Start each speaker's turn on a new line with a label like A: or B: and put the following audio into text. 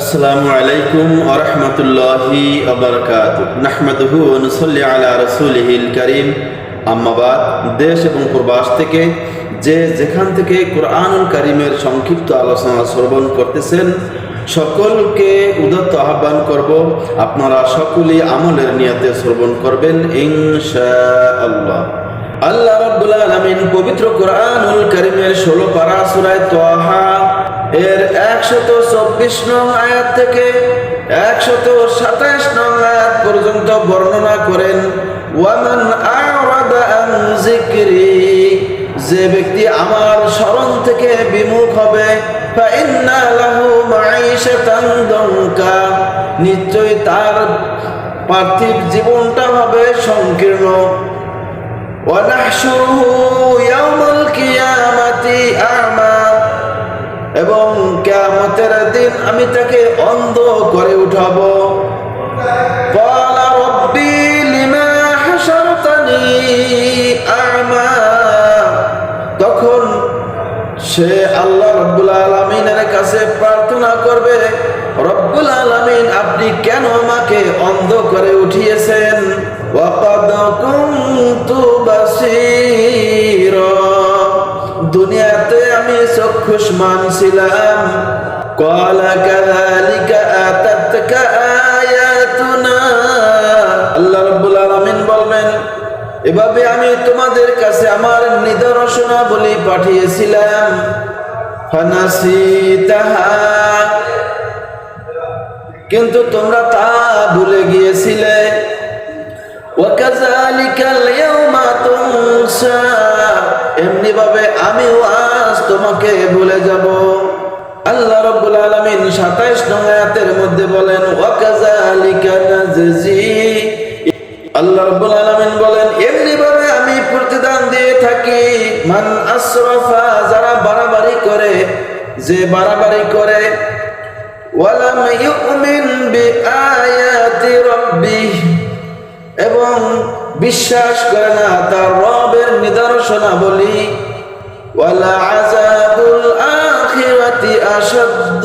A: আসসালামু আলাইকুম আরহামতুল্লাহি আবরকাত নাহমাদুহু অনুসল্লি আলা রসুলহিল করিম। আম্মাবাদ দেশ এবং প্রবাস থেকে যে যেখান থেকে কোরআনুল করিমের সংক্ষিপ্ত আলোচনা শ্রবণ করতেছেন, সকলকে উদত্ত আহ্বান করব, আপনারা সকলেই আমলের নিয়তে শ্রবণ করবেন ইনশাআল্লাহ। আল্লাহ রাব্বুল আলামিন পবিত্র কোরআনুল কারীমের 16 পারা সূরা তাহা এর 124 নং আয়াত থেকে 127 নং আয়াত পর্যন্ত বর্ণনা করেন, ওয়ামান যে ব্যক্তি আমার স্মরণ থেকে বিমুখ হবে নিশ্চয় তার পার্থিব জীবনটা হবে সংকীর্ণ। এবং কেমতের দিন আমি তাকে অন্ধ করে উঠাব। তখন সে আল্লাহ রব্বুল আলমিনের কাছে প্রার্থনা করবে, রব্বুল আলমিন, আপনি কেন আমাকে অন্ধ করে উঠিয়েছেন? দুনিয়া খুশমান ছিলাম কলা কালিকা এভাবে আমি তোমাদের কাছে আমার নিদর্শনা বলি পাঠিয়েছিলাম। কিন্তু তোমরা তা ভুলে গিয়েছিলে। এমনি ভাবে আমিও তোমাকে ভুলে যাব। আল্লাহ রব্বুল আলামিন 27 নং আয়াতের মধ্যে বলেন, ওয়াকাযালিকা নাজজি। আল্লাহ রব্বুল আলামিন বলেন এমনি ভাবে আমি প্রতিদান দিয়ে থাকি। মান আসরাফা যারা বাড়াবাড়ি করে, যে বাড়াবাড়ি করে, ওয়ালাম ইউমিন বিআয়াতি রাব্বিহ। এবং বিশ্বাস করে না, তার রবের নিদর্শনাবলী ولعذاب الآخرة أشد